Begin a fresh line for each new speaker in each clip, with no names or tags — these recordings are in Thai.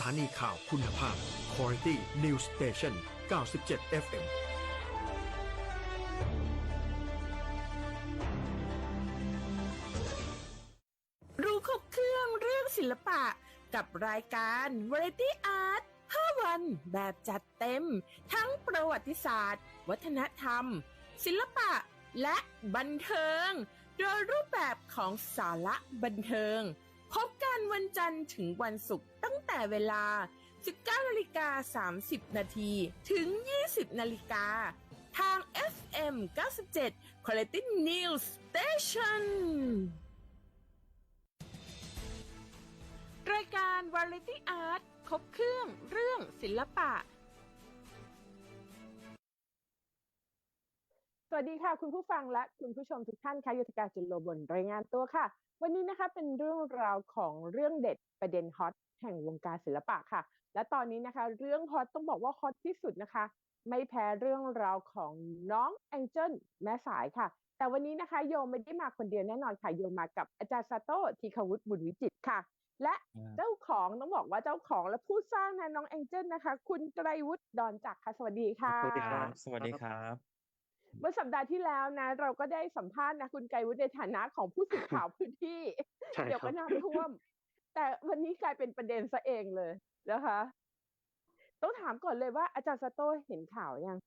ถานีข่าวคุณภาพ Quality News Station 97 FM
รู้ครบเครื่องเรื่องศิลปะกับรายการ Variety Art 5 วันแบบจัดเต็ม ทั้งประวัติศาสตร์ วัฒนธรรม ศิลปะและบันเทิง โดยรูปแบบของสาระบันเทิง พบกันวันจันทร์ถึงวันศุกร์ตั้งแต่เวลา 19นาฬิกา30 นาทีถึง 20 นาฬิกา ทาง FM 97 Quality News Station รายการ Variety Art ครบเครื่องเรื่องศิลปะ
สวัสดีค่ะ คุณผู้ฟังและคุณผู้ชมทุกท่านค่ะยุทธการจุลโลบนรายงานตัวค่ะ วันนี้นะคะเป็นเรื่องราวของเรื่องเด็ดประเด็นฮอตแห่งวงการศิลปะค่ะ และตอนนี้นะคะ เรื่องฮอตต้องบอกว่าฮอตที่สุดนะคะ ไม่แพ้เรื่องราวของน้องแองเจิลแม่สายค่ะ แต่วันนี้นะคะโยมไม่ได้มาคนเดียวแน่นอนค่ะโยมมากับอาจารย์ซาโต้ทีควุฒิบุญวิจิตรค่ะ และเจ้าของต้องบอกว่าเจ้าของและผู้สร้างนะน้องแองเจิลนะคะ คุณไกรวุฒิดอนจักรค่ะสวัสดีค่ะ
สวัสดีครับ สวัสดีครับ
เมื่อสัปดาห์ที่แล้วนะ เราก็ได้สัมภาษณ์นะคุณไกรวุฒิในฐานะของผู้สื่อข่าวพื้นที่
ใช่
เดี๋ยว
ครั
ก็
บ
น้ำท่วม แต่วันนี้กลายเป็นประเด็นซะเองเลยนะคะ ต้องถามก่อนเลยว่าอาจารย์สโต้เห็นข่าวยัง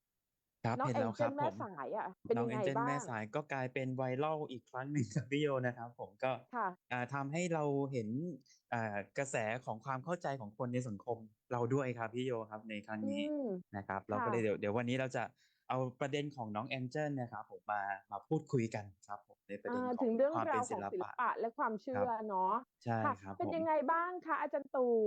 ครับ
น้อง
เห็น
เอ็
แล้
น
ว
เจ
ครั
น
บ
แม่
ผม
สายอะเป็น
น้อ
ยังง
เอ็น
ไง
เจน
บ้าง
แม่สายก็กลายเป็นไวรัลอีกครั้งหนึ่งครับพี่โยนะครับ ผมก็
ค่ะ
อ่าทำให้เราเห็นอ่ากระแสของความเข้าใจของคนในสังคมเราด้วยครับพี่โยครับในครั้ง
อื
นี้
ม
นะครับ เรา
ค่ะ
ก็เลยเดี๋ยวเดี๋ยววันนี้เราจะ เอาประเด็นของน้องแองเจิลนะครับผมมามาพูดคุยกันครับผมในประเด็น
อ่า
ขอ
ถึ
ง
งเรื่อง
ความ
รา
เป็น
วข
ศิ
อง
ล
ศิล
ปะ
ปะและความเชื่
ค
อ
รับ
เนาะ
ใช่
ค่ะ
ครับ
เป็น
ผม
ยังไงบ้างคะอาจารย์ตู่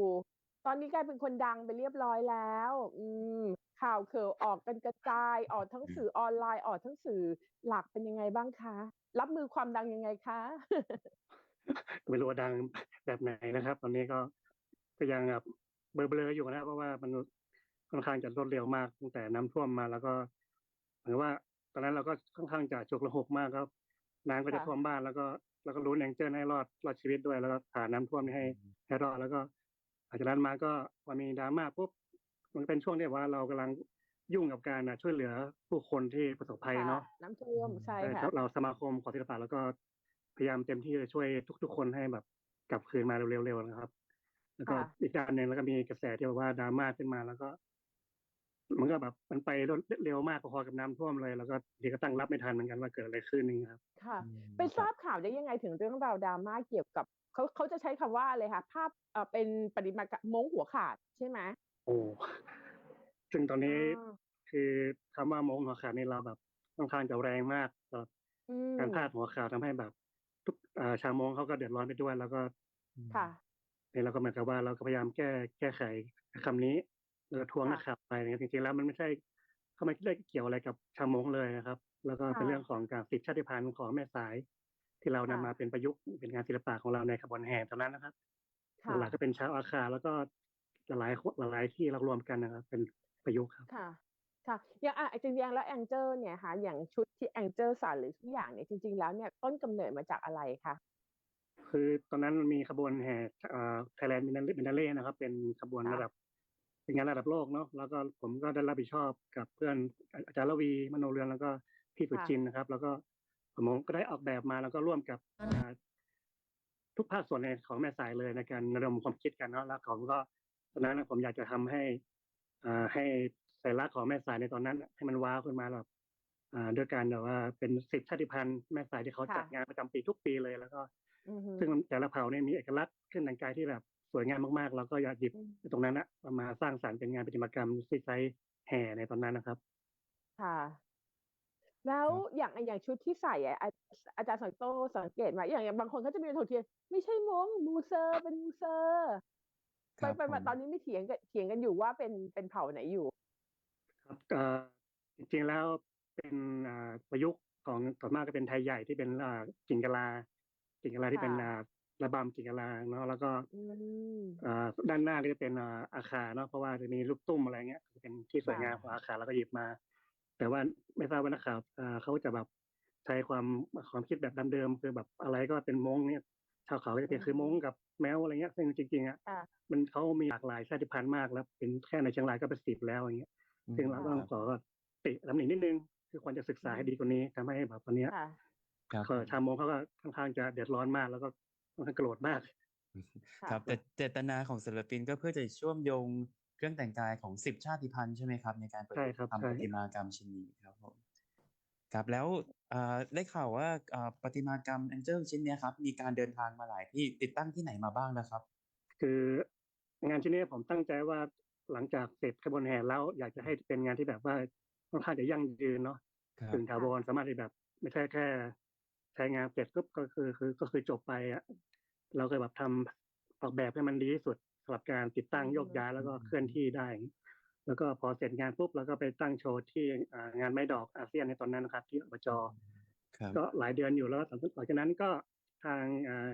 ตอนนี้กลายเป็นคนดังไปเรียบร้อยแล้ว อืมข่าวเข่าวออกกันกระจายออกทั้งสื่อออนไลน์ออกทั้งสื่อหลักเป็นยังไงบ้างคะ รับมือความดังยังไงคะ
ไม่รู้ว่าดังแบบไหนนะครับ ตอนนี้ก็ก็ยังแบบเบลอๆอยู่นะเพราะว่ามันค่อนข้างจะรวดเร็วมากตั้งแต่น้ำท่วมมาแล้วก็เหมือนว่าตอนนั้นเราก็ค่อนข้างจะฉุกละหกมากครับน้ำก็จะ
ค่ะ
ท่วมบ้านแล้วก็แล้วก็รู้นแองเจิลให้รอดรอดชีวิตด้วยแล้วก็ผ่านน้ำท่วมให้ให้รอดแล้วก็หลังจากนั้นมาก็พอมีดราม่าปุ๊บมันเป็นช่วงที่ว่าเรากำลังยุ่งกับการอะช่วยเหลือผู้คนที่ประสบภัยเนาะ
ค่ะน้ำท่วมใช่
ใช่
ค่ะ
ครับเราสมาคมของศิลปะแล้วก็พยายามเต็มที่จะช่วยทุก ๆ คนให้แบบกลับคืนมาเร็วๆนะครับ แล้วก็
ค่ะ
อีกการหนึ่งแล้วก็มีกระแสที่แบบว่าดราม่าขึ้นมาแล้วก็ มันก็แบบมันไปรวดเร็วมากพอๆกับน้ำท่วมเลย แล้วก็เดี๋ยวก็ตั้งรับไม่ทันเหมือนกันว่าเกิดอะไรขึ้นนี่ครับ
ค่ะ
อืม
ไปทราบข่าวได้ยังไงถึงเรื่องราวดราม่าเกี่ยวกับเขาเขาจะใช้คำว่าอะไรคะภาพเอ่อเป็นปฏิมากรรมมงหัวขาดใช่ไหม
โอ้ซึ่งตอนนี้
อ่า
คือคำว่ามงหัวขาดนี่เราแบบค่อนข้างจะแรงมากสำหรับ
อืม
การพลาดหัวขาดทำให้แบบ ทุกอ่าชาวมงเขาก็เดือดร้อนไปด้วยแล้วก็
ค่ะ
เนี่ยเราก็เหมือนกับว่าเราก็พยายามแก้แก้ไขคำนี้แล้วก็ ทวง
ค่ะ
นักข่าวไปนะครับจริงๆแล้วมันไม่ใช่เขาไม่ได้เกี่ยวอะไรกับชาวมงเลยนะครับ แล้วก็เป็น
ค่ะ
เรื่องของการสิทธิชาติพันธุ์ของแม่สาย ที่เรานำ
ค่ะ
มาเป็นประยุกต์เป็นงานศิลปะของเราในขบวนแห่เท่านั้นนะครับ
ค่ะ
หลักๆก็เป็นชาวอาคาแล้วก็หลายๆหลายๆที่เรารวมกันนะครับ เป็นประยุกต์ครับ
ค่ะค่ะอย่างอะจริงๆแล้วแองเจิลเนี่ยค่ะอย่างชุดที่แองเจิลใส่หรือทุกอย่างเนี่ยจริง ๆ แล้วเนี่ยต้นกำเนิดมาจากอะไรคะ
คือตอนนั้นมันมีขบวนแห่ไทยแลนด์มินาเล่มินาเล่นะครับ เป็นขบวน
ค่ะ
ระดับ เป็นงานระดับโลกเนาะแล้วก็ผมก็ได้รับผิดชอบกับเพื่อนอาจารย์ละวีมโนเรืองแล้วก็พี่สุจินนะครับ แล้วก็ผมก็ได้ออกแบบมาแล้วก็ร่วมกับอ่าทุกภาคส่วนในของแม่สายเลยในการระดมความคิดกันเนาะแล้วผมก็ตอนนั้นนะผมอยากจะทำให้อ่าให้สัญลักษณ์ของแม่สายในตอนนั้น ให้มันว้าวขึ้นมาแบบอ่าด้วยการแบบว่าเป็นสิบชาติพันธุ์แม่สายที่เขาจัดงานประจำปีทุกปีเลย แล้วก็
อือฮึ
ซึ่งแต่ละเผ่าเนี่ยมีเอกลักษณ์เครื่องแต่งกายที่แบบ สวยงามมากๆ แล้วก็อยากหยิบ
อืม
ตรงนั้นนะมาสร้างสรรค์เป็นงานประติมากรรมที่ใช้แห่ในตอนนั้นนะครับ
ค่ะ แล้วอย่างอย่างชุดที่ใส่อะอาอาจารย์สังโตสังเกตไหมอย่างอย่างบางคนเขาจะมีโทเทียนไม่ใช่มงมูเซอร์เป็นมูเซอร์
ค
ไป
รับ
ไปมา
ผม
ตอนนี้ไม่เถียงกันเถียงกันอยู่ว่าเป็นเป็นเผ่าไหนอยู่
ครับเอ่อจริงๆแล้วเป็นอ่าประยุกต์ของต่วนมากก็เป็นไทยใหญ่ที่เป็นอ่ากิ่งกะลากิ่งกะลาที่เป็น
ค่ะ
อ่า ระบำกิ่งกะลาเนาะแล้วก็
อืม
อ่าด้านหน้าก็จะเป็นอ่าอาคาเนาะเพราะว่าจะมีลูกตุ้มอะไรเงี้ยจะเป็นที่สวยงามของอาคาแล้วก็หยิบมา แต่ว่าไม่ทราบว่านักข่าวอ่าเขาจะแบบใช้ความความคิดแบบเดิมๆคือแบบอะไรก็เป็นมงเนี่ยชาวเขาก็จะเป็นคือมงกับแมวอะไรเงี้ยซึ่งจริงๆอะ
ค่ะ
มันเขามีหลากหลายชาติพันธุ์มากแล้ว เป็นแค่ในเชียงรายก็เป็นสิบแล้วอย่างเงี้ยซึ่งเราก็ต้องขอติตำหนินิดนึง คือควรจะศึกษาให้ดีกว่านี้ทำให้แบบวันเนี้ย
ค่ะ
ครับ
เออชาวมงเขาก็ค่อนข้างจะเดือดร้อนมากแล้วก็ ค่อนข้างโกรธมาก
ค่ะ
ครับ แต่เจตนาของศิลปินก็เพื่อจะเชื่อมโยงเครื่องแต่งกายของสิบชาติพันธุ์ใช่ไหมครับ ในการประ
ใช่
ยุกต์
ครับ
ทำ
ใช่
ประติมากรรมชิ้นนี้ครับผมครับแล้วอ่าได้ข่าวว่าอ่าประติมากรรมแองเจิลชิ้นเนี้ยครับ มีการเดินทางมาหลายที่ติดตั้งที่ไหนมาบ้างนะครับ
คืองานชิ้นนี้ผมตั้งใจว่าหลังจากเสร็จขบวนแห่แล้ว อยากจะให้เป็นงานที่แบบว่าค่อนข้างจะยั่งยืนเนาะ
ครับ
ถึงถาวรสามารถที่แบบ ไม่ใช่แค่ ใช้งานเสร็จก็ก็คือคือก็คือจบไปอะ เราก็แบบทำออกแบบให้มันดีที่สุดสำหรับการติดตั้ง
อืม
โยกย้ายแล้วก็เคลื่อนที่ได้ แล้วก็พอเสร็จงานปุ๊บแล้วก็ไปตั้งโชว์ที่อ่างานไม้ดอกอาเซียนในตอนนั้นนะครับ ที่อบจ
ครับ
ก็หลายเดือนอยู่แล้วหลังหลังจากนั้นก็ทางอ่า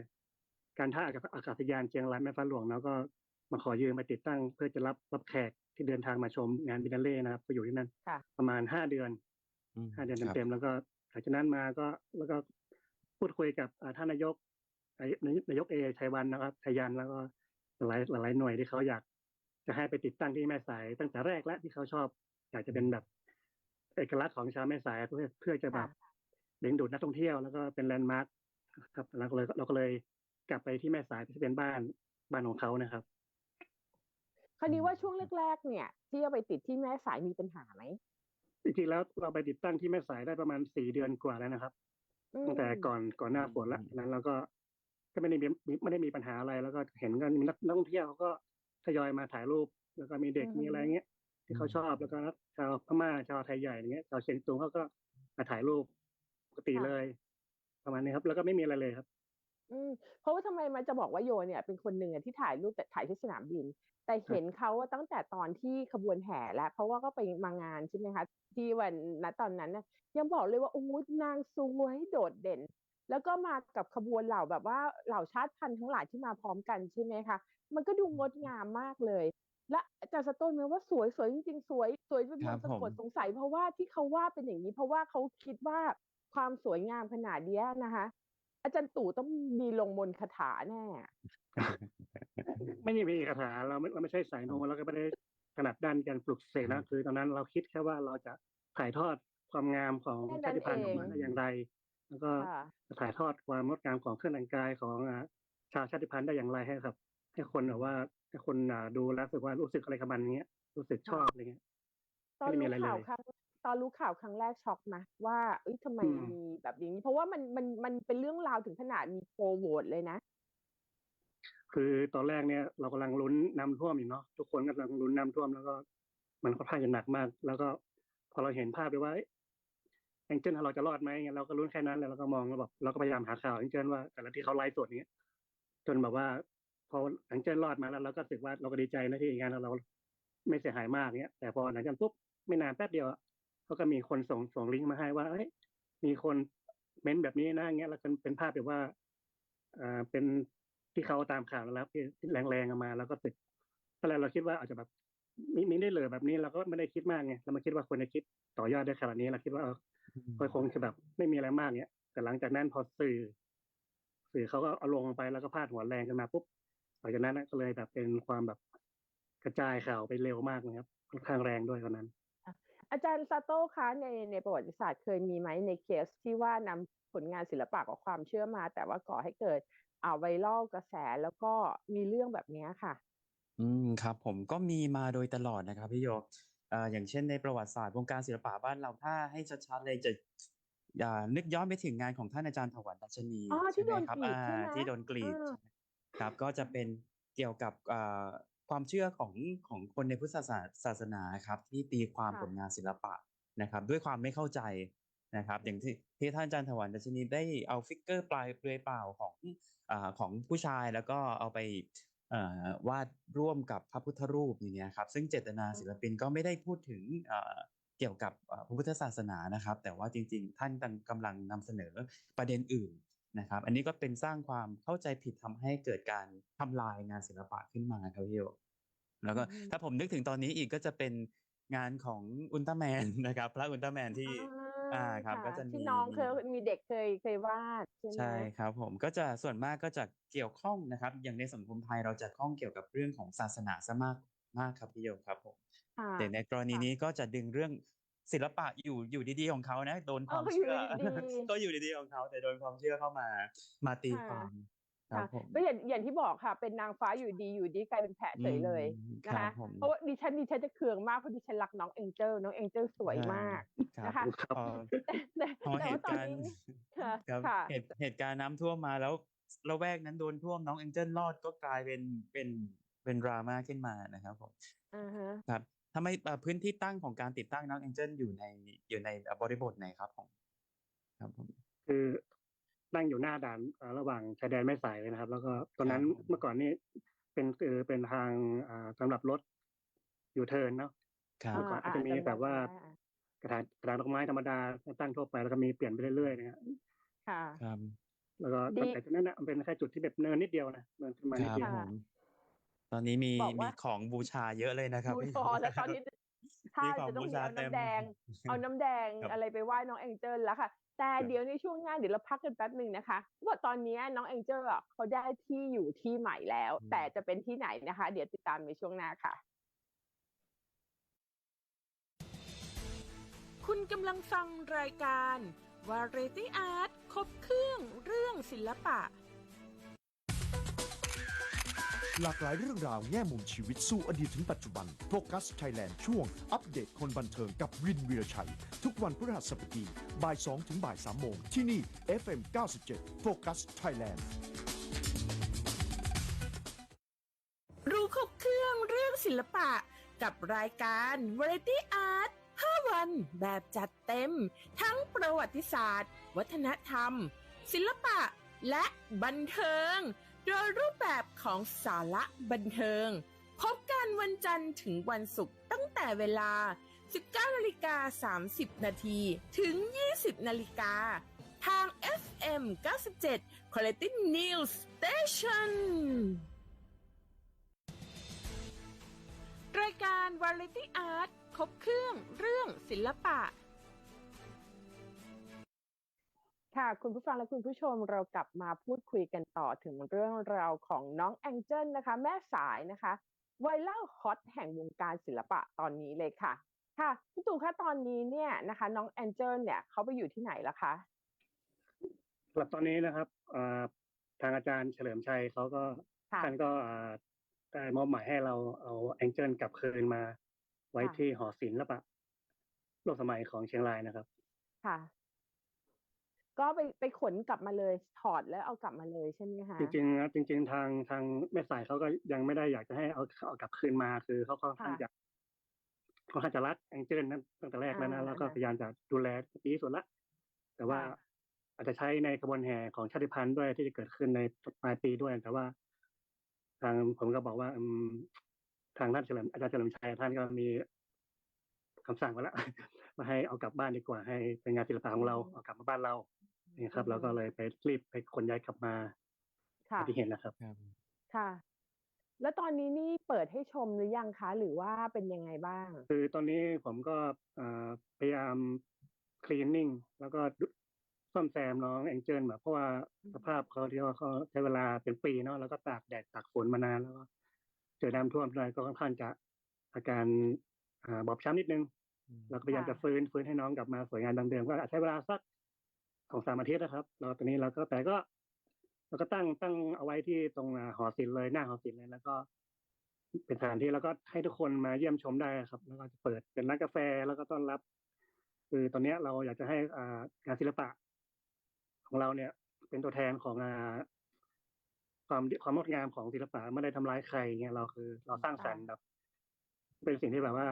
การท่าอากาศอากาศยานเชียงรายแม่ฟ้าหลวงแล้วก็มาขอยืมมาติดตั้งเพื่อจะรับรับแขกที่เดินทางมาชมงานบินเล่นะครับไปอยู่ที่นั่น
ค่ะ
ประมาณห้าเดือน
ม
ห้าเดือน
ครับ
เต็มๆแล้วก็หลังจากนั้นมาก็แล้วก็พูดคุยกับอ่าท่านนายก นายนายกเอชัยวันนะครับชัยยันแล้วก็หลายหลายหน่วยที่เขาอยาก จะให้ไปติดตั้งที่แม่สายตั้งแต่แรกแล้วที่เขาชอบ อยากจะเป็นแบบเอกลักษณ์ของชาวแม่สายเพื่อเพื่อจะแบบดึงดูดนักท่องเที่ยวแล้วก็เป็นแลนด์มาร์คครับแล้วก็เลยเราก็เลยกลับไปที่แม่สายที่เป็นบ้านบ้านของเขานะครับ
คราวนี้ว่าช่วงแรกๆเนี่ย ที่เอาไปติดที่แม่สายมีปัญหาไหม
จริงๆแล้วเราไปติดตั้งที่แม่สายได้ประมาณสี่เดือนกว่าแล้วนะครับ
อืม
ตั้งแต่ก่อนก่อนหน้าฝนละ
อืม
นั้นเราก็ ก็ไม่ได้มีมีไม่ได้มีปัญหาอะไรแล้วก็เห็นก็มีนักนักท่องเที่ยวเขาก็ทยอยมาถ่ายรูป แล้วก็มีเด็กมีอะไรเงี้ยที่เขาชอบแล้วก็ชาวพม่าชาวไทยใหญ่อย่างเงี้ยชาวเชียงตุงเขาก็มาถ่ายรูปปกติเลย ประมาณนี้ครับ แล้วก็ไม่มีอะไรเลยครับ
อืมเพราะว่าทำไมมันจะบอกว่าโยเนี่ย เป็นคนหนึ่งอะที่ถ่ายรูปแต่ถ่ายที่สนามบิน แต่เห็นเขาว่าตั้งแต่ตอนที่ขบวนแห่แล้ว เพราะว่าก็ไปมางานใช่ไหมคะที่วันณตอนนั้นน่ะยังบอกเลยว่าโอ้ยนางสวยโดดเด่น แล้วก็มากับขบวนเหล่าแบบว่าเหล่าชาติพันธุ์ทั้งหลายที่มาพร้อมกันใช่ไหมคะ มันก็ดูงดงามมากเลย และอาจารย์สต้นไหมว่าสวยสวยจริงๆ สวยสวยจน
ครั
มัน
บ
สะกด
ผม
สงสัยเพราะว่าที่เขาว่าเป็นอย่างนี้ เพราะว่าเขาคิดว่าความสวยงามขนาดเนี้ยนะคะ อาจารย์ตู่ต้องมีลงมนต์คาถาแน่
ไม่ได้มีคาถาเราไม่เราไม่ใช่สายโนเราก็ไม่ได้ถนัดด้านการปลุกเสกนะคือตอนนั้นเราคิดแค่ว่าเราจะถ่ายทอดความงามของ
แค่นั้น
ชาติพันธุ์ออกมา
เอง
ได้อย่างไร แล้วก็
ค่ะ
จะถ่ายทอดความงดงามของเครื่องแต่งกายของอ่าชาวชาติพันธุ์ได้อย่างไรให้ครับ ให้คนแบบว่าให้คนอ่าดูแล้วรู้สึกว่ารู้สึกอะไรกับมันอย่างเงี้ยรู้สึกชอบอะไรเงี้ย
ตอน
ไม่ได้มี
รู้
อะไรเลย
ข่าวครั้งตอนรู้ข่าวครั้งแรกช็อกไหมว่าเอ้ยทำไม
อืม
มีแบบนี้ เพราะว่ามันมันมันเป็นเรื่องราวถึงขนาดมีโปรโหวตเลยนะ
คือตอนแรกเนี่ยเรากำลังลุ้นน้ำท่วมอยู่เนาะทุกคนกำลังลุ้นน้ำท่วมแล้วก็มันค่อนข้างจะหนักมาก แล้วก็พอเราเห็นภาพไปว่าแองเจิลเราจะรอดไหมเงี้ยเราก็ลุ้นแค่นั้นแล้วเราก็มองแล้วแบบเราก็พยายามหาข่าวแองเจิลว่าแต่ละที่เขาไลฟ์สดนี้จนแบบว่า พอแองเจิลรอดมาแล้วเราก็รู้สึกว่าเราก็ดีใจนะที่งานเราไม่เสียหายมากเนี้ย แต่พอหลังจากนั้นปุ๊บไม่นานแป๊บเดียวเขาก็มีคนส่งส่งลิงก์มาให้ว่าเอ้ยมีคนเม้นแบบนี้นะเงี้ยแล้วก็เป็นภาพแบบว่าอ่าเป็นที่เขาตามข่าวแล้วที่แรงๆมา แล้วก็ติดตอนแรกเราคิดว่าอาจจะแบบมีมีได้เลยแบบนี้เราก็ไม่ได้คิดมากไงเรามาคิดว่าคนจะคิดต่อยอดได้ขนาดนี้เราคิดว่า ก็คงจะแบบไม่มีอะไรมากเนี้ยแต่หลังจากนั้นพอสื่อ สื่อเขาก็เอาลงไปแล้วก็พาดหัวแรงขึ้นมาปุ๊บหลังจากนั้นน่ะก็เลยแบบเป็นความแบบกระจายข่าวไปเร็วมากเลยครับค่อนข้างแรงด้วยตอนนั้น
อาจารย์ซาโต้คะในในประวัติศาสตร์เคยมีไหมในเคสที่ว่านำผลงานศิลปะกับความเชื่อมา แต่ว่าก่อให้เกิดอ่าไวรัลกระแสแล้วก็มีเรื่องแบบเนี้ยค่ะ
อืมครับ ผมก็มีมาโดยตลอดนะครับพี่โยเอ่ออย่างเช่นในประวัติศาสตร์วงการศิลปะบ้านเราถ้าให้ชัดๆเลยจะอย่านึกย้อนไปถึงงานของท่านอาจารย์ถวันดัชนี
อ๋อที่
ใช่ไหมครับ
โดนกรีด
อ่า
ใช่ไหม
ที่โดนกรีด
เออ
ใช่ไหมครับก็จะเป็นเกี่ยวกับอ่าความเชื่อของของคนในพุทธศาสนาศาสนาครับ ที่ตีความ
ค่ะ
ผลงานศิลปะนะครับ ด้วยความไม่เข้าใจนะครับ อย่างที่ที่ท่านอาจารย์ถวันดัชนีได้เอาฟิกเกอร์ปลายเปลือยเปล่าของอ่าของผู้ชายแล้วก็เอาไปเอ่อ วาดร่วมกับพระพุทธรูปอย่างเงี้ยครับซึ่งเจตนาศิลปินก็ไม่ได้พูดถึงเอ่อเกี่ยวกับเอ่อพระพุทธศาสนานะครับ แต่ว่าจริง ๆ ท่านกำลังนำเสนอประเด็นอื่นนะครับ อันนี้ก็เป็นสร้างความเข้าใจผิดทำให้เกิดการทำลายงานศิลปะขึ้นมาครับพี่โยแล้วก็
อืม
ถ้าผมนึกถึงตอนนี้อีกก็จะเป็นงานของอุลตร้าแมนนะครับ พระอุลตร้าแมนที่
อ่า
อ่าครับะก็จะมี
ที่น้องเคย
มี
มีเด็กเคยเคยวาดใช่ไหม
ใช่ครับ ผมก็จะส่วนมากก็จะเกี่ยวข้องนะครับ อย่างในสังคมไทยเราจะข้องเกี่ยวกับเรื่องของศาสนาซะมากมากครับพี่โยมครับผม
ค่ะ
แต่ในกรณี
ค่ะ
นี้ก็จะดึงเรื่องศิลปะอยู่อยู่ดีๆของเขานะโดนความ
เออก็อยู่
เชื่อ
ดีๆ
ก็อยู่ดีๆของเขาแต่โดนความเชื่อเข้ามามาตีความ ครั
ค่ะ
บผม
ก็อย่างอย่างที่บอกค่ะ เป็นนางฟ้าอยู่ดีอยู่ดีกลายเป็นแผลเฉยเลย
อืม
นะ
ครั
คะ
บผม
เพราะว่าดิฉันดิฉันจะเคืองมากเพราะดิฉันรักน้องเอ็งเจิลน้องเอ็งเจิลสวยมาก
ครับ
นะคะ
ครับ
พอ
แต่
พอ
แต่
เห
ว่า
ตุ
ตอน
การณ์
นี้ค่ะ
ครับ
ค่ะ
เหตุเหตุการณ์น้ำท่วมมาแล้วละแวกนั้นโดนท่วมน้องแองเจิลรอดก็กลายเป็นเป็นเป็นดราม่าขึ้นมานะครับผม
อ่าฮะ
ครับทำไมเอ่อพื้นที่ตั้งของการติดตั้งน้องแองเจิลอยู่ในอยู่ในเอ่อบริบทไหนครับผมครับผม
คือ ตั้งอยู่หน้าด่านเอ่อระหว่างชายแดนแม่สายเลยนะครับ แล้วก็ตอนนั้น
ครับผม
เมื่อก่อนนี้เป็นเออเป็นทางอ่าสำหรับรถยูเทิร์นเนาะ
ครับ
เมื่อก่อนอาจจะมี
จำได้
แบบว่า
จำได้
กระถางกระถางดอกไม้ธรรมดาตั้งทั่วไปแล้วก็มีเปลี่ยนไปเรื่อยๆนะฮะ
ค่ะ
ครับ
แล้วก็
ดี
แต่จากนั้นนะมันเป็นแค่จุดที่แบบเนินนิดเดียวนะเนินขึ้นมา
ค
นิด
รับ
เดียว
ผ
ค่ะ
มตอนนี้มี
บอกว่ามี
มีของบูชาเยอะเลยนะครับ
ดู
พี่
พอแล้วตอนนี้ถ้า
มีของ
จะต้อง
บู
มี
ชา
เอา
เต็ม
น้ำแดง เอาน้ำแดง
ครับ
อะไรไปไหว้น้องแองเจิลแล้วค่ะ แต่
ครับ
เดี๋ยวในช่วงหน้าเดี๋ยวเราพักกันแป๊บหนึ่งนะคะว่าตอนนี้น้องแองเจิลอะเขาได้ที่อยู่ที่ใหม่แล้ว แต่จะเป็นที่ไหนนะคะ เดี๋ยวติดตามในช่วงหน้าค่ะ
คุณกำลังฟังรายการ Variety Art ครบเครื่องเรื่องศิลปะ
หลากหลายเรื่องราวแง่มุมชีวิตสู่อดีตถึงปัจจุบันโฟกัสไทยแลนด์ช่วง อัปเดตคนบันเทิงกับวินวีรชัย ทุกวันพฤหัสบดีบ่าย2ถึงบ่าย3โมง ที่นี่ FM 97โฟกัสไทยแลนด์
รู้ครบเครื่องเรื่องศิลปะ กับรายการ Variety Art 5 วันแบบจัดเต็ม ทั้งประวัติศาสตร์ วัฒนธรรม ศิลปะและบันเทิง โดยรูปแบบของสาระบันเทิง พบกันวันจันทร์ถึงวันศุกร์ตั้งแต่เวลา 19นาฬิกา30 นาทีถึง 20นาฬิกาทาง FM 97 Quality News Station รายการ Variety Art ครบเครื่องเรื่องศิลปะ
ค่ะ คุณผู้ฟังและคุณผู้ชมเรากลับมาพูดคุยกันต่อถึงเรื่องราวของน้องแองเจิลนะคะ แม่สายนะคะไวรัลฮอตแห่งวงการศิลปะตอนนี้เลยค่ะ ค่ะพี่ตู่คะตอนนี้เนี่ยนะคะ น้องแองเจิลเนี่ยเขาไปอยู่ที่ไหนแล้วคะ
สำหรับตอนนี้นะครับเอ่อทางอาจารย์เฉลิมชัยเขาก็
ค่ะ
ท่านก็อ่าได้มอบหมายให้เราเอาแองเจิลกลับคืนมา ไว้
ค่ะ
ที่หอศิลปะโลกสมัยของเชียงรายนะครับ
ค่ะ ก็ไปไปขนกลับมาเลยถอดแล้วเอากลับมาเลยใช่ไหมคะ
จริงๆนะจริง ๆ ทางทางแม่สายเขาก็ยังไม่ได้อยากจะให้เอาเอากลับคืนมาคือเขาค่อนข้าง
ค่ะ
จะค่อนข้างจะรักแองเจิลนั้นตั้งแต่แรกแล้วนะ
อ่า
แล้วก็
อ่า
พยายามจะดูแลดีที่สุดละแต่ว่า
ค่ะ
อาจจะใช้ในกระบวนแห่ของชาติพันธุ์ด้วยที่จะเกิดขึ้นในปลายปีด้วยแต่ว่า ทางผมก็บอกว่าอืมทางท่านเฉลิมอาจารย์เฉลิมชัยท่านก็มีคำสั่งมาแล้วมาให้เอากลับบ้านดีกว่าให้เป็นงานศิลปะของเราเอากลับมาบ้านเรา นี่ครับ
อืม
เราก็เลยไปรีบไปขนย้ายกลับมา
ค่ะ
ที่เห็นนะครับ
ครับ
ค่ะ แล้วตอนนี้นี่เปิดให้ชมหรือยังคะ หรือว่าเป็นยังไงบ้าง
คือตอนนี้ผมก็เอ่อพยายามคลีนนิ่งแล้วก็ซ่อมแซมน้องแองเจิลแบบเพราะว่าสภาพเขาที่ว่าเขาใช้เวลาเป็นปีเนาะแล้วก็ตากแดดตากฝนมานานแล้วก็เจอน้ำท่วมอะไรก็ค่อนข้างจะอาการอ่าบอบช้ำนิดนึงเราก็พยายาม
ค่ะ
จะฟื้นฟื้นให้น้องกลับมาสวยงามดังเดิมก็อาจใช้เวลาสัก สองสามอาทิตย์นะครับเราตอนนี้เราก็แต่ก็เราก็ตั้งตั้งเอาไว้ที่ตรงอ่าหอศิลป์เลยหน้าหอศิลป์เลยแล้วก็ เป็นสถานที่แล้วก็ให้ทุกคนมาเยี่ยมชมได้ครับ แล้วก็จะเปิดเป็นร้านกาแฟแล้วก็ต้อนรับ คือตอนเนี้ยเราอยากจะให้อ่างานศิลปะ ของเราเนี่ย เป็นตัวแทนของอ่าความความงดงามของศิลปะไม่ได้ทำร้ายใครเงี้ยเราคือ เราสร้างสรรค์แบบ เป็นสิ่งที่แบบว่า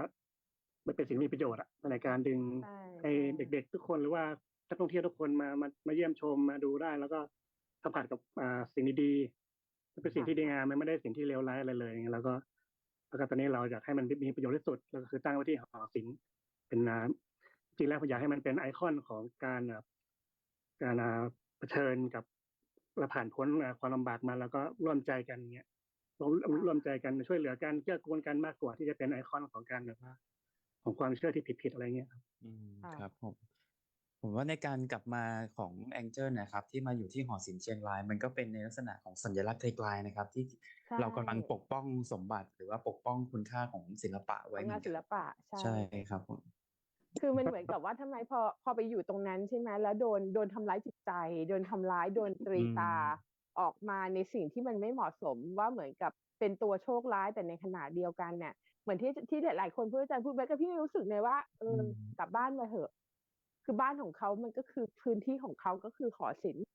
มันเป็นสิ่งที่มีประโยชน์อะในการดึง
ใช่
ให้
ใช่
เด็กๆทุกคนหรือว่า นักท่องเที่ยวทุกคนมามามาเยี่ยมชมมาดูได้ แล้วก็สัมผัสกับอ่าสิ่งดีๆมันเป็นสิ่งที่ดีงามมันไม่ได้สิ่งที่เลวร้ายอะไรเลยอย่างเงี้ยแล้วก็แล้วก็ตอนนี้เราอยากให้มันมีประโยชน์ที่สุดแล้วก็คือตั้งไว้ที่หอศิลป์เป็นน้ำจริงแล้วผมอยากให้มันเป็นไอคอนของการแบบการอ่าเผชิญกับและผ่านพ้นอ่าความลำบากมาแล้วก็ร่วมใจกันเงี้ยร่วมร่วมใจกันช่วยเหลือกันเกื้อกูลกันมากกว่าที่จะเป็นไอคอนของการแบบว่าของความเชื่อที่ผิดๆอะไรเงี้ยครับ
อืม
ค่ะ
ครับผม ผมว่าในการกลับมาของแองเจิลนะครับ ที่มาอยู่ที่หอศิลป์เชียงราย มันก็เป็นในลักษณะของสัญลักษณ์ไกลๆนะครับ ที่
ใช่
เรากำลังปกป้องสมบัติ หรือว่าปกป้องคุณค่าของศิลปะไว้
ของ
เหมื
งา
อนน
ศิ
กัน
ลปะใช่
ใช่ครับผม
คือมันเหมือนกับว่าทำไมพอพอไปอยู่ตรงนั้นใช่ไหมแล้วโดนโดนทำร้ายจิตใจ โดนทำร้ายโดนตรี
อืม
ตาออกมาในสิ่งที่มันไม่เหมาะสมว่าเหมือนกับเป็นตัวโชคร้ายแต่ในขณะเดียวกันเนี่ยเหมือนที่ที่หลายๆคนพูดอาจารย์พูดไปก็พี่รู้สึกเลยว่าเอออกลับบ้านมาเถอะ คือบ้านของเขามันก็คือพื้นที่ของเขาก็คือหอศิลป์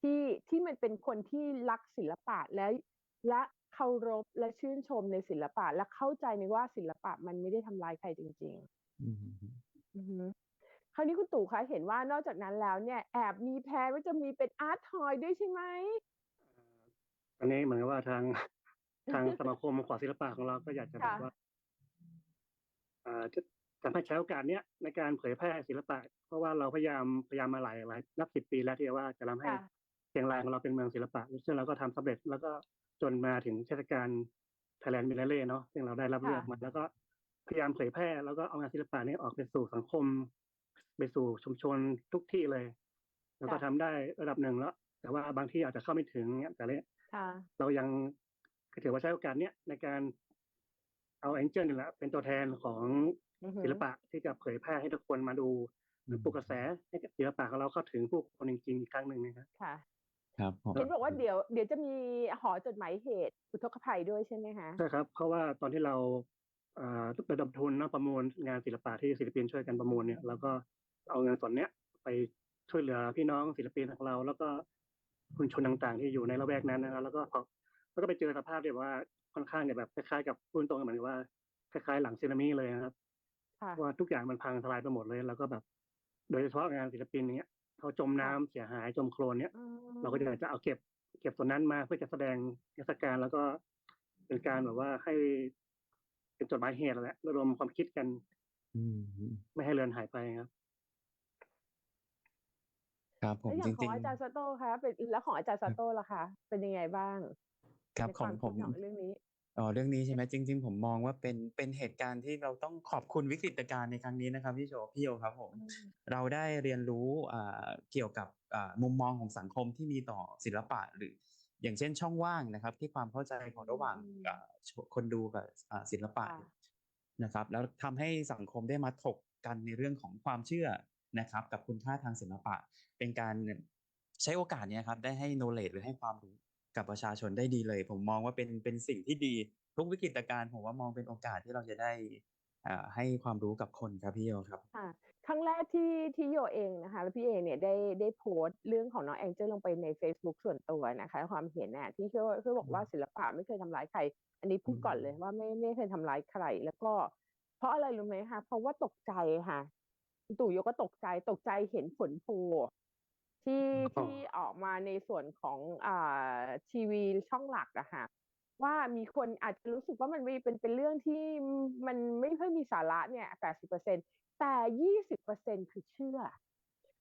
ที่ที่มันเป็นคนที่รักศิลปะและและเคารพและชื่นชมในศิลปะ และเข้าใจในว่าศิลปะมันไม่ได้ทำร้ายใครจริงๆ
อืม
อือฮึคราวนี้คุณตู่คะเห็นว่านอกจากนั้นแล้วเนี่ยแอบมีแพลนว่าจะมีเป็นอาร์ตทอยด้วยใช่ไหม
อันนี้เหมือนกับว่าทางทางสมาคมขอศิลปะของเราก็อยากจะบอก
ค่ะ
ว่าอ่า จะจะให้ใช้โอกาสเนี้ยในการเผยแพร่ศิลปะ เพราะว่าเราพยายามพยายามมาหลายหลายนับสิบปีแล้วที่ว่าจะทำให้
ค่ะ
เชียงรายของเราเป็นเมืองศิลปะซึ่งเราก็ทำสำเร็จแล้วก็จนมาถึงเทศกาลไทยแลนด์มิลเล่เนาะซึ่งเราได้รับ
ค่ะ
เลือกมาแล้วก็พยายามเผยแพร่แล้วก็เอางานศิลปะนี้ออกไปสู่สังคม ไปสู่ชุมชนทุกที่เลย แล้วก็ทำได้ระดับหนึ่งแล้ว แต่ว่าบางที่อาจจะเข้าไม่ถึงเนี้ยแต่เนี่ย
ค่ะ
เรายังก็ถือว่าใช้โอกาสเนี้ยในการเอาแองเจิลนี่แหละเป็นตัวแทนของ
อือฮึ
ศิลปะที่จะเผยแพร่ให้ทุกคนมาดู หรือปลุกกระแสให้กับศิลปะของเราเข้าถึงผู้คนจริงๆอีกครั้งหนึ่งนะครับ
ค่ะ
ครับผม
เห็นบอกว่าเดี๋ยวเดี๋ยวจะมีหอจดหมายเหตุอุทกภัยด้วยใช่ไหมคะ
ใช่ครับ เพราะว่าตอนที่เราอ่าระดมทุนเนาะประมูลงานศิลปะที่ศิลปินช่วยกันประมูลเนี่ยเราก็เอาเงินส่วนเนี้ยไปช่วยเหลือพี่น้องศิลปินของเรา แล้วก็คุณชนต่างๆ ที่อยู่ในละแวกนั้นนะครับแล้วก็พอแล้วก็ไปเจอสภาพที่แบบว่าค่อนข้างเนี่ยแบบคล้ายๆกับพูดตรงๆเหมือนกับว่าคล้ายๆหลังสึนามิเลยนะครับ
ค่ะ
ว่าทุกอย่างมันพังทลายไปหมดเลย แล้วก็แบบ โดยเฉพาะงานศิลปินเนี้ยเขาจมน้ำเสียหายจมโคลนเนี้ย
อืม
เราก็อยากจะเอาเก็บ เก็บส่วนนั้นมาเพื่อจะแสดงเทศกาลแล้วก็เป็นการแบบว่าให้เป็นจดหมายเหตุแหละระดมความคิดกัน
อืม
ไม่ให้เรือนหายไปครับ
ครับผม
แล้วอ
จ
ย่างขอ
ริ
ง
ง
อาจารย์ซาโต้คะเป็นแล้วของอาจารย์ซาโต้ล่ะคะเป็นยังไงบ้าง
ๆครับ
ใน
ของ
วา
ผม
คิดของเรื่องนี้
อ๋อ เรื่องนี้ใช่ไหมจริง ๆ ผมมองว่าเป็นเป็นเหตุการณ์ที่เราต้องขอบคุณวิกฤตการณ์ในครั้งนี้นะครับพี่โชพี่โยครับผมเราได้เรียนรู้อ่าเกี่ยวกับอ่ามุมมองของสังคมที่มีต่อศิลปะหรือ อย่างเช่นช่องว่างนะครับ ที่ความเข้าใจของระหว่าง
อืม
อ่าคนดูกับอ่าศิลปะ
ค่ะ
นะครับ แล้วทำให้สังคมได้มาถกกันในเรื่องของความเชื่อนะครับ กับคุณค่าทางศิลปะ เป็นการใช้โอกาสเนี้ยครับ ได้ให้ knowledge หรือให้ความรู้ กับประชาชนได้ดีเลย ผมมองว่าเป็นเป็นสิ่งที่ดีทุกวิกฤตการณ์ผมว่ามองเป็นโอกาสที่เราจะได้อ่าให้ความรู้กับคนครับพี่โยครับ
ค่ะครั้งแรกที่ที่โยเองนะคะแล้วพี่เองเนี่ยได้ได้โพสต์เรื่องของน้องแองเจิลลงไปใน Facebook ส่วนตัวนะคะ ความเห็นน่ะที่เขาเขาบอกว่าศิลปะไม่เคยทำร้ายใคร อันนี้พูดก่อนเลยว่าไม่ไม่เคยทำร้ายใคร แล้วก็ เพราะอะไรรู้ไหมคะเพราะว่าตกใจค่ะคุณตู่โยก็ตกใจตกใจเห็นผลโพล ที่
อ๋อ
ที่ออกมาในส่วนของอ่าทีวีช่องหลักอะค่ะว่ามีคนอาจจะรู้สึกว่ามันไม่เป็นเป็นเรื่องที่มันไม่ค่อยมีสาระเนี่ยแปดสิบเปอร์เซ็นแต่ยี่สิบเปอร์เซ็นคือเชื่อ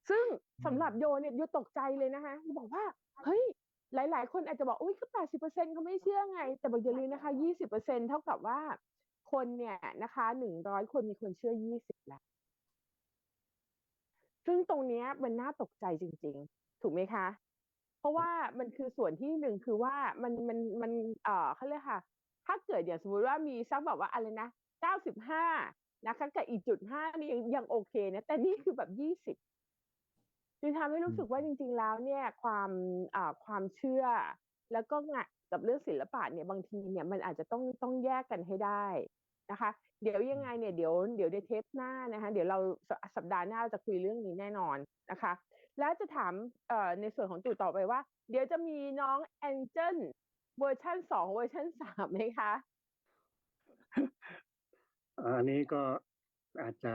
ซึ่งสำหรับโยเนี่ยโยตกใจเลยนะคะบอกว่าเฮ้ยหลาย ๆ คนอาจจะบอกอุ้ยก็แปดสิบเปอร์เซ็นเขาไม่เชื่อไง แต่บอกอย่าลืมนะคะยี่สิบเปอร์เซ็นเท่ากับว่าคนเนี่ยนะคะหนึ่งร้อยคนมีคนเชื่อยี่สิบแล้ว ซึ่งตรงเนี้ยมันน่าตกใจจริง ๆ ถูกไหมคะ เพราะว่ามันคือส่วนที่หนึ่งคือว่ามันมันมันเอ่อเขาเรียกค่ะ ถ้าเกิดอย่างสมมติว่ามีสักแบบว่าอะไรนะเก้าสิบห้านะคะกับอีกจุดห้านี่ยังยังโอเคนะแต่นี่คือแบบยี่สิบจึงทำให้รู้สึกว่าจริง ๆ แล้วเนี่ยความอ่าความเชื่อ แล้วก็งะกับเรื่องศิลปะเนี่ยบางทีเนี่ยมันอาจจะต้องต้องแยกกันให้ได้นะคะ เดี๋ยวยังไงเนี่ยเดี๋ยวเดี๋ยวในเทปหน้านะคะเดี๋ยวเราสสัปดาห์หน้าเราจะคุยเรื่องนี้แน่นอนนะคะ แล้วจะถามเอ่อในส่วนของตู่ต่อไปว่า เดี๋ยวจะมีน้องแองเจิลเวอร์ชันสองเวอร์ชันสามไหมคะ
อันนี้ก็อาจจะ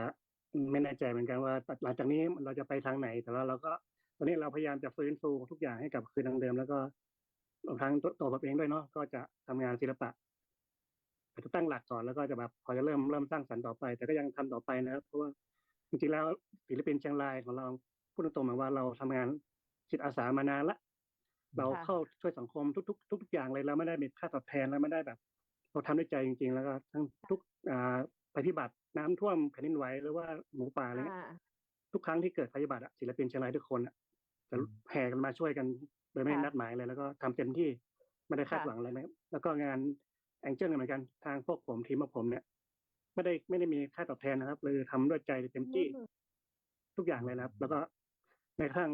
ไม่แน่ใจเหมือนกันว่าหลังจากนี้เราจะไปทางไหน แต่ว่าเราก็ตอนนี้เราพยายามจะฟื้นฟูทุกอย่างให้กลับคืนทางเดิม แล้วก็รวมทั้งตัวผมเองด้วยเนาะก็จะทำงานศิลปะ อาจจะตั้งหลักก่อนแล้วก็จะแบบพอจะเริ่มเริ่มสร้างสรรค์ต่อไป แต่ก็ยังทำต่อไปนะครับเพราะว่าจริงๆแล้วศิลปินเชียงรายของเราพูดตรงๆเหมือนว่าเราทำงานจิตอาสามานานละ เรา
ค่ะ
เข้าช่วยสังคมทุก ๆ ทุก ๆ อย่างเลยเราไม่ได้มีค่าตอบแทนแล้วไม่ได้แบบ เราทำด้วยใจจริง ๆ แล้วก็ทั้งทุกอ่าภัยพิบัติน้ำท่วมแผ่นดินไหวหรือว่าหมูป่าอะไรเงี้ย
อ่า
ทุกครั้งที่เกิดภัยพิบัติอะศิลปินเชียงรายทุกคนอะจะ
อืม
แห่กันมาช่วยกันโดยไม่
ค่ะ
นัดหมายเลยแล้วก็ทำเต็มที่ไม่ได้คาด
ค่ะ
หวังอะไรนะครับแล้วก็งาน แองเจิลเหมือนกันทางพวกผมทีมพวกผมเนี่ยไม่ได้ไม่ได้มีค่าตอบแทนนะครับเลยทำด้วยใจเต็มที่
อืม
ทุกอย่างเลยนะครับ แล้วก็ในทาง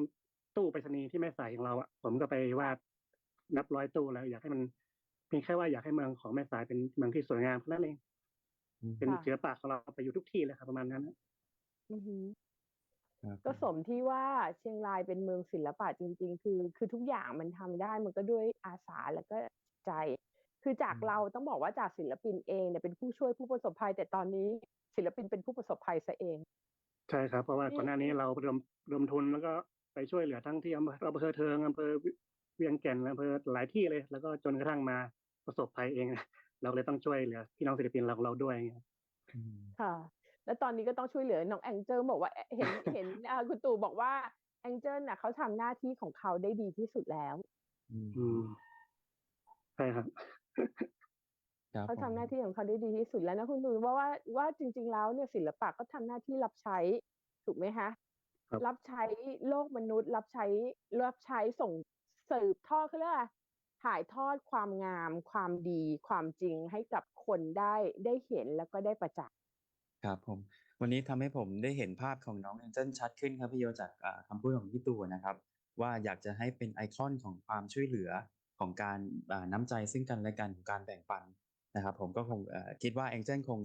ตู้ไปรษณีย์ที่แม่สายของเราอะผมก็ไปวาดนับร้อยตู้แล้ว อยากให้มันเพียงแค่ว่าอยากให้เมืองของแม่สายเป็นเมืองที่สวยงามเท่านั้นเอง
อืม
เป็น
ค่ะ
ศิลปะของเราไปอยู่ทุกที่เลยครับประมาณนั้นนะ
อือหือ
ครับ
ก็สมที่ว่าเชียงรายเป็นเมืองศิลปะจริง ๆ คือ คือทุกอย่างมันทำได้มันก็ด้วยอาสาแล้วก็ใจ คือจาก
อืม
เราต้องบอกว่าจากศิลปินเองเนี่ยเป็นผู้ช่วยผู้ประสบภัย แต่ตอนนี้ศิลปินเป็นผู้ประสบภัยซะเอง
ใช่ครับเพราะว่า
นี่
ก่อนหน้านี้เราระดมระดมทุนแล้วก็ไปช่วยเหลือทั้งที่อำเภออำเภอเทิงอำเภอเวียงแก่นอำเภอหลายที่เลย แล้วก็จนกระทั่งมาประสบภัยเองเราเลยต้องช่วยเหลือพี่น้องศิลปินเราของเราด้วยครับ
อืม
ค่ะ แล้วตอนนี้ก็ต้องช่วยเหลือน้องแองเจิลบอกว่าเอ๊ะเห็นเห็นอ่าคุณตู่บอกว่าแองเจิลน่ะเขาทำหน้าที่ของเขาได้ดีที่สุดแล้ว
อืม
อืมใช่ครับ
ครับ
เขาทำ
ผม
หน้าที่ของเขาได้ดีที่สุดแล้วนะคุณตู่ว่าว่าว่าจริง ๆ แล้วเนี่ยศิลปะก็ทำหน้าที่รับใช้ถูกไหมคะ
ครับ
รับใช้โลกมนุษย์ รับใช้รับใช้ส่งสืบทอดเขาเรียกอะไรถ่ายทอดความงาม ความดี ความจริงให้กับคนได้ได้เห็นแล้วก็ได้ประจักษ์
ครับผม วันนี้ทำให้ผมได้เห็นภาพของน้องแองเจิลชัดขึ้นครับพี่โยจากอ่าคำพูดของพี่ตู่นะครับ ว่าอยากจะให้เป็นไอคอนของความช่วยเหลือ ของการอ่าน้ำใจซึ่งกันและกันของการแบ่งปันนะครับ ผมก็คงเอ่อคิดว่าแองเจิลคง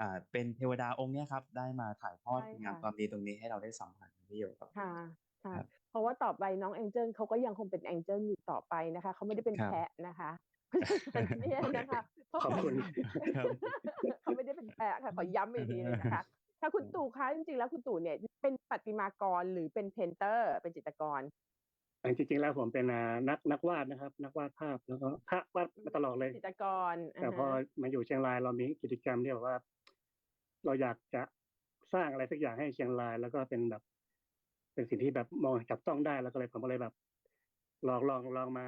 อ่าเป็นเทวดาองค์เนี้ยครับ ได้มาถ่ายทอด
ใช่
งาน
ค่ะ
ความดีตรงนี้ให้เราได้สัมผัสครับพี่โยครับ
ค่ะค่ะ
ครับ
เพราะว่าต่อไปน้องแองเจิลเขาก็ยังคงเป็นแองเจิลอยู่ต่อไปนะคะเขาไม่ได้เป็น
ครับ
แพะนะคะเพราะฉะนั้นเนี่ยนะคะเขา
ขอบคุณ
ครับ
เขาไม่ได้เป็นแพะค่ะขอย้ำอีกทีเลยนะคะถ้าคุณตู่คะจริงๆแล้วคุณตู่เนี่ยเป็นประติมากรหรือเป็นเพนเตอร์ เป็นจิตรกร
แต่ จริงๆแล้วผมเป็นอ่านักนักวาดนะครับ นักวาดภาพแล้วก็ภาพวาดมาตลอดเลย
จิตรกร
แต่พอ
อ่าฮะ
มาอยู่เชียงรายเรามีกิจกรรมที่แบบว่า เราอยากจะสร้างอะไรสักอย่างให้เชียงราย แล้วก็เป็นแบบ เป็นสิ่งที่แบบมองจับต้องได้แล้วก็เลยผมก็เลยแบบ ลองลองลองมา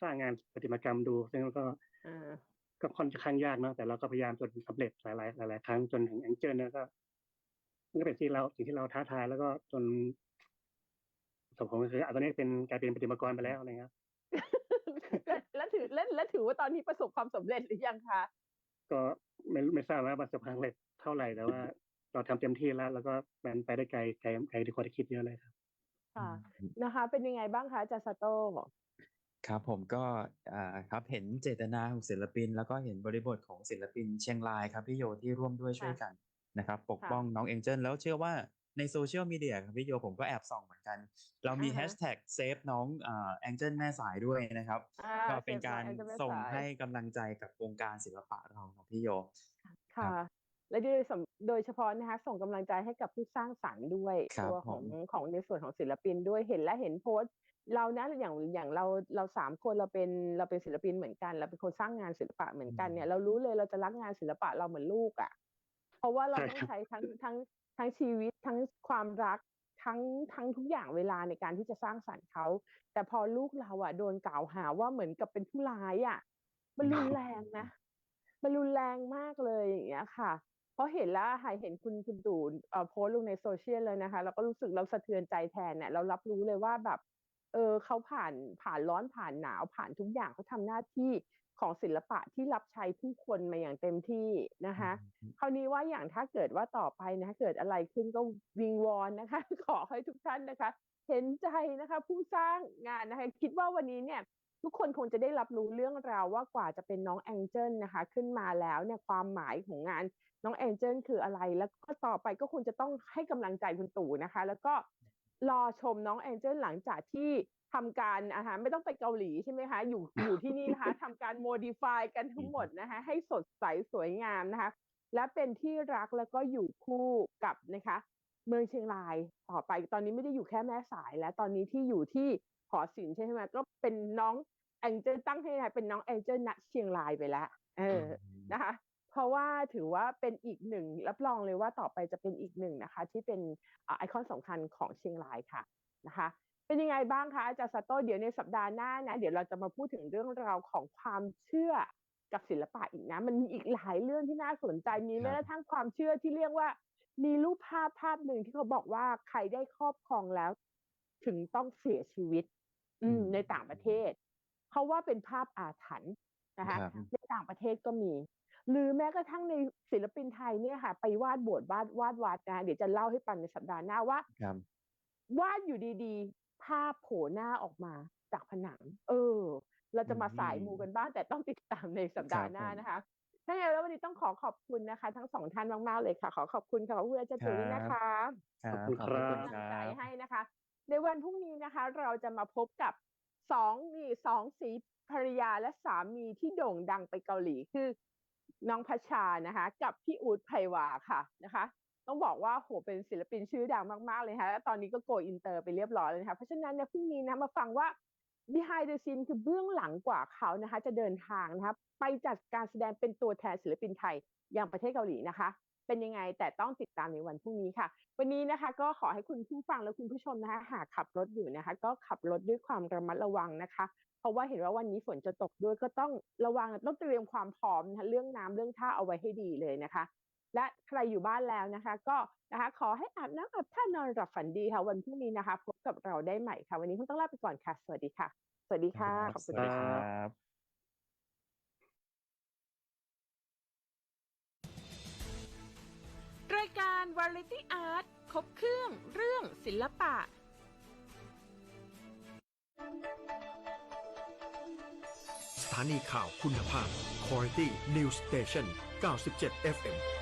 สร้างงานประติมากรรมดู ซึ่งก็
อ่า
ก็ค่อนข้างยากเนาะแต่เราก็พยายามจนสำเร็จหลาย ๆ หลาย ๆ ครั้งจนถึงแองเจิลเนี่ยก็มันก็เป็นที่เราสิ่งที่เราท้าทายแล้วก็จน สมผมก็คืออะตอนนี้เป็นกลายเป็นประติมากรไปแล้วนะครับ
แล้วถือแล้วแล้วถือว่าตอนนี้ประสบความสำเร็จหรือยังคะ
ก็ไม่ไม่ทราบว่าประสบความสำเร็จเท่าไหร่แต่ว่า เราทำเต็มที่แล้ว แล้วก็มันไปได้ไกลไกลไกลที่กว่าที่คิดเยอะเลยครับ
ค่ะนะคะ เป็นยังไงบ้างคะอาจารย์ซาโต้
ครับผมก็อ่าครับเห็นเจตนาของศิลปิน แล้วก็เห็นบริบทของศิลปินเชียงรายครับพี่โยที่ร่วมด้วยช่วยกันนะครับ ปก
ค่ะ
ป้องน้องเองเจิลแล้วเชื่อว่า ในโซเชียลมีเดียครับพี่โยผมก็แอบส่องเหมือนกัน เรามี
อ่าฮะ
แฮชแท็กเซฟน้องอ่าแองเจิลแม่สายด้วยนะครับ
อ่า
ก็เป็นการ
เซฟน้อง Angel แม่
ส่ง
สาย
ให้กำลังใจกับวงการศิลปะเราครับพี่โยครั
ค่ะ
บ
และโดยสำโดยเฉพาะนะคะส่งกำลังใจให้กับผู้สร้างสรรค์ด้วย
ครับ
ตัวของ
ผม
ของในส่วนของศิลปินด้วยเห็นและเห็นโพสต์เรานะอย่างอย่างเราเราสามคนเราเป็นเราเป็นศิลปินเหมือนกัน เราเป็นคนสร้างงานศิลปะเหมือนกันเนี่ยเรารู้เลยเราจะรักงานศิลปะเราเหมือนลูกอะ่ะ เพราะว่าเรา
ใช่
ต้อง
ครับ
ใช้ทั้งทั้งทั้งชีวิตทั้งความรักทั้งทั้งทุกอย่างเวลาในการที่จะสร้างสรรค์เขาแต่พอลูกเราอะโดนกล่าวหาว่าเหมือนกับเป็นผู้ร้ายอะมันรุนแรงนะมันรุนแรงมากเลยอย่างเงี้ยค่ะเพราะเห็นแล้วค่ะเห็นคุณคุณตู่เอ่อโพสต์ลงในโซเชียลเลยนะคะเราก็รู้สึกเราสะเทือนใจแทนเนี่ยเรารับรู้เลยว่าแบบ เออเขาผ่านผ่านร้อนผ่านหนาวผ่านทุกอย่างเขาทำหน้าที่ ของศิลปะที่รับใช้ผู้คนมาอย่างเต็มที่นะคะ คราวนี้ว่าอย่างถ้าเกิดว่าต่อไปนะคะเกิดอะไรขึ้นก็วิงวอนนะคะ ขอให้ทุกท่านนะคะ เห็นใจนะคะ ผู้สร้างงานนะคะ คิดว่าวันนี้เนี่ยทุกคนคงจะได้รับรู้เรื่องราวว่ากว่าจะเป็นน้องแองเจิลนะคะ ขึ้นมาแล้วเนี่ยความหมายของงานน้องแองเจิลคืออะไร แล้วก็ต่อไปก็คงจะต้องให้กำลังใจคุณตู่นะคะ แล้วก็ รอชมน้องแองเจิลหลังจากที่ทำการอาหารไม่ต้องไปเกาหลีใช่ไหมคะ อยู่อยู่ที่นี่นะคะทำการโมดิฟายกันทั้งหมดนะคะให้สดใสสวยงามนะคะ และเป็นที่รักแล้วก็อยู่คู่กับนะคะ เมืองเชียงรายต่อไปตอนนี้ไม่ได้อยู่แค่แม่สายแล้วตอนนี้ที่อยู่ที่หอศิลป์ใช่ไหมก็เป็นน้องแองเจิลตั้งให้เป็นน้องแองเจิลณเชียงรายไปแล้วเอออนะคะเพ ราะว่าถือว่าเป็นอีกหนึ่ง รับรองเลยว่าต่อไปจะเป็นอีกหนึ่งนะคะ ที่เป็นอ่าไอคอนสำคัญของเชียงรายค่ะนะคะเป็นยังไงบ้างคะอาจารย์ซาโต้เดี๋ยวในสัปดาห์หน้านะเดี๋ยวเราจะมาพูดถึงเรื่องราวของความเชื่อกับศิลปะอีกนะ มันมีอีกหลายเรื่องที่น่าสนใจมีแม้กระทั่งความเชื่อที่เรียกว่า มีรูปภาพภาพหนึ่งที่เขาบอกว่าใครได้ครอบครองแล้ว ถึงต้องเสียชีวิต อืม
อืม
ในต่างประเทศเขาว่าเป็นภาพอาถรรพ์นะคะ
ครับ
ในต่างประเทศก็มี หรือแม้กระทั่งในศิลปินไทยเนี่ยค่ะ ไปวาดโบสถ์วาดวาดวัดนะเดี๋ยวจะเล่าให้ฟังในสัปดาห์หน้าว่า
ครับ
วาดอยู่ดีๆ ภาพโผล่หน้าออกมาจากผนัง เออ เราจะมา
อืม
สายมูกันบ้างแต่ต้องติดตามในสัปดาห์หน้า
ครับผม
นะคะถ้าไงแล้ววันนี้ต้องขอขอบคุณนะคะ ทั้งสองท่านมากๆเลยค่ะ ขอขอบคุณค่ะขอบคุณอาจารย์จุลีนะคะ
ครับ
ขอบคุณ
ขอบ
ครับ
คุณ
กำ
ค
ลัง
รั
ใจ
บ
ให้นะคะ ในวันพรุ่งนี้นะคะ เราจะมาพบกับสองนี่สองสีภรรยาและสามีที่โด่งดังไปเกาหลีคือ น้องพัชชานะคะ กับพี่อูดไพรวาค่ะนะคะ ต้องบอกว่าโหเป็นศิลปินชื่อดังมากๆเลยนะคะและตอนนี้ก็โกอินเตอร์ไปเรียบร้อยเลยนะคะเพราะฉะนั้นเนี่ยพรุ่งนี้นะมาฟังว่า behind the scene คือเบื้องหลังกว่าเขานะคะ จะเดินทางนะคะไปจัดการแสดงเป็นตัวแทนศิลปินไทยอย่างประเทศเกาหลีนะคะ เป็นยังไงแต่ต้องติดตามในวันพรุ่งนี้ค่ะ วันนี้นะคะก็ขอให้คุณผู้ฟังและคุณผู้ชมนะคะ หากขับรถอยู่นะคะ ก็ขับรถด้วยความระมัดระวังนะคะ เพราะว่าเห็นว่าวันนี้ฝนจะตกด้วยก็ต้องระวังต้องเตรียมความพร้อมนะคะเรื่องน้ำเรื่องท่าเอาไว้ให้ดีเลยนะคะ และใครอยู่บ้านแล้วนะคะ ก็นะคะขอให้อาบน้ำอาบท่านอนหลับฝันดีค่ะ วันพรุ่งนี้นะคะ พบกับเราได้ใหม่ค่ะ วันนี้คงต้องลาไปก่อนค่ะ สวัสดีค่ะ สวัสดีค่ะขอบ
ส
คุณ
วัสดี
ค่ะ
ครับ
รายการ Variety Art ครบเครื่องเรื่องศิลปะ
ส ถานีข่าวคุณภาพ Quality News Station 97 FM